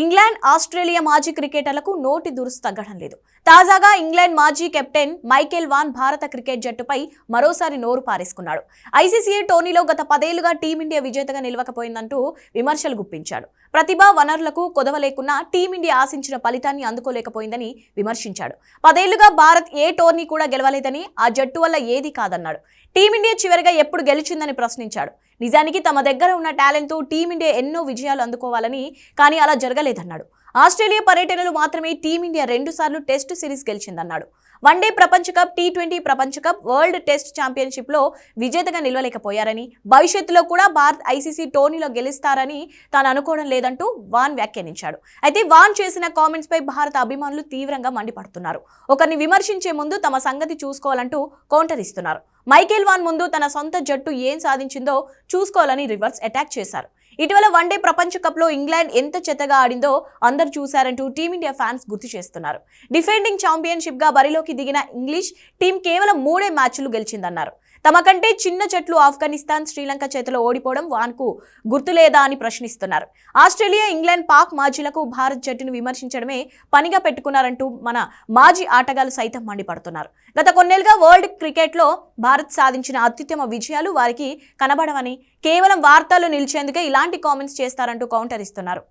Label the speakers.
Speaker 1: England Australia మాజీ క్రికెటర్లకు నోటి దురుసు తగ్గడం లేదు. తాజాగా ఇంగ్లాండ్ మాజీ కెప్టెన్ మైకేల్ వాన్ భారత క్రికెట్ జట్టుపై మరోసారి నోరు పారేసుకున్నాడు. ఐసీసీ టోర్నీలో గత పదేళ్ళుగా టీమిండియా విజేతగా నిలవకపోయిందంటూ విమర్శలు గుప్పించాడు. ప్రతిభా వనరులకు కొదవ లేకున్నా టీమిండియా ఆశించిన ఫలితాన్ని అందుకోలేకపోయిందని విమర్శించాడు. పదేళ్ళుగా భారత్ ఏ టోర్నీ కూడా గెలవలేదని ఆ జట్టు వల్ల ఏది కాదన్నాడు. టీమిండియా చివరిగా ఎప్పుడు గెలిచిందని ప్రశ్నించాడు. నిజానికి తమ దగ్గర ఉన్న టాలెంట్తో టీమిండియా ఎన్నో విజయాలు అందుకోవాలని కానీ అలా జరగలేదన్నాడు. ఆస్ట్రేలియా పర్యటనలు మాత్రమే టీమిండియా రెండుసార్లు టెస్టు సిరీస్ గెలిచిందన్నాడు. వన్డే ప్రపంచ కప్ టీ ట్వంటీ ప్రపంచ కప్ వరల్డ్ టెస్ట్ ఛాంపియన్షిప్లో విజేతగా నిలవలేకపోయారని భవిష్యత్తులో కూడా భారత్ ఐసీసీ టోర్నీలో గెలుస్తారని తాను అనుకోవడం లేదంటూ వాన్ వ్యాఖ్యానించాడు. అయితే వాన్ చేసిన కామెంట్స్ పై భారత అభిమానులు తీవ్రంగా మండిపడుతున్నారు. ఒకరిని విమర్శించే ముందు తమ సంగతి చూసుకోవాలంటూ కౌంటర్ ఇస్తున్నారు. మైకేల్ వాన్ ముందు తన సొంత జట్టు ఏం సాధించిందో చూసుకోవాలని రివర్స్ అటాక్ చేశారు. ఇటీవల వన్డే ప్రపంచ కప్లో ఇంగ్లాండ్ ఎంత చెత్తగా ఆడిందో అందరూ చూశారంటూ టీమిండియా ఫ్యాన్స్ గుర్తు చేస్తున్నారు. డిఫెండింగ్ ఛాంపియన్షిప్గా బరిలోకి దిగిన ఇంగ్లీష్ టీం కేవలం మూడే మ్యాచ్లు గెలిచిందన్నారు. తమ కంటే చిన్న జట్లు ఆఫ్ఘనిస్తాన్ శ్రీలంక చేతిలో ఓడిపోవడం వాన్కు గుర్తులేదా అని ప్రశ్నిస్తున్నారు. ఆస్ట్రేలియా ఇంగ్లాండ్ పాక్ మాజీలకు భారత్ జట్టును విమర్శించడమే పనిగా పెట్టుకున్నారంటూ మన మాజీ ఆటగాళ్ళు సైతం మండిపడుతున్నారు. గత కొన్నేళ్ళుగా వరల్డ్ క్రికెట్లో భారత్ సాధించిన అత్యుత్తమ విజయాలు వారికి కనబడవని కేవలం వార్తలు నిలిచేందుకే ఇలాంటి కామెంట్స్ చేస్తారంటూ కౌంటర్ ఇస్తున్నారు.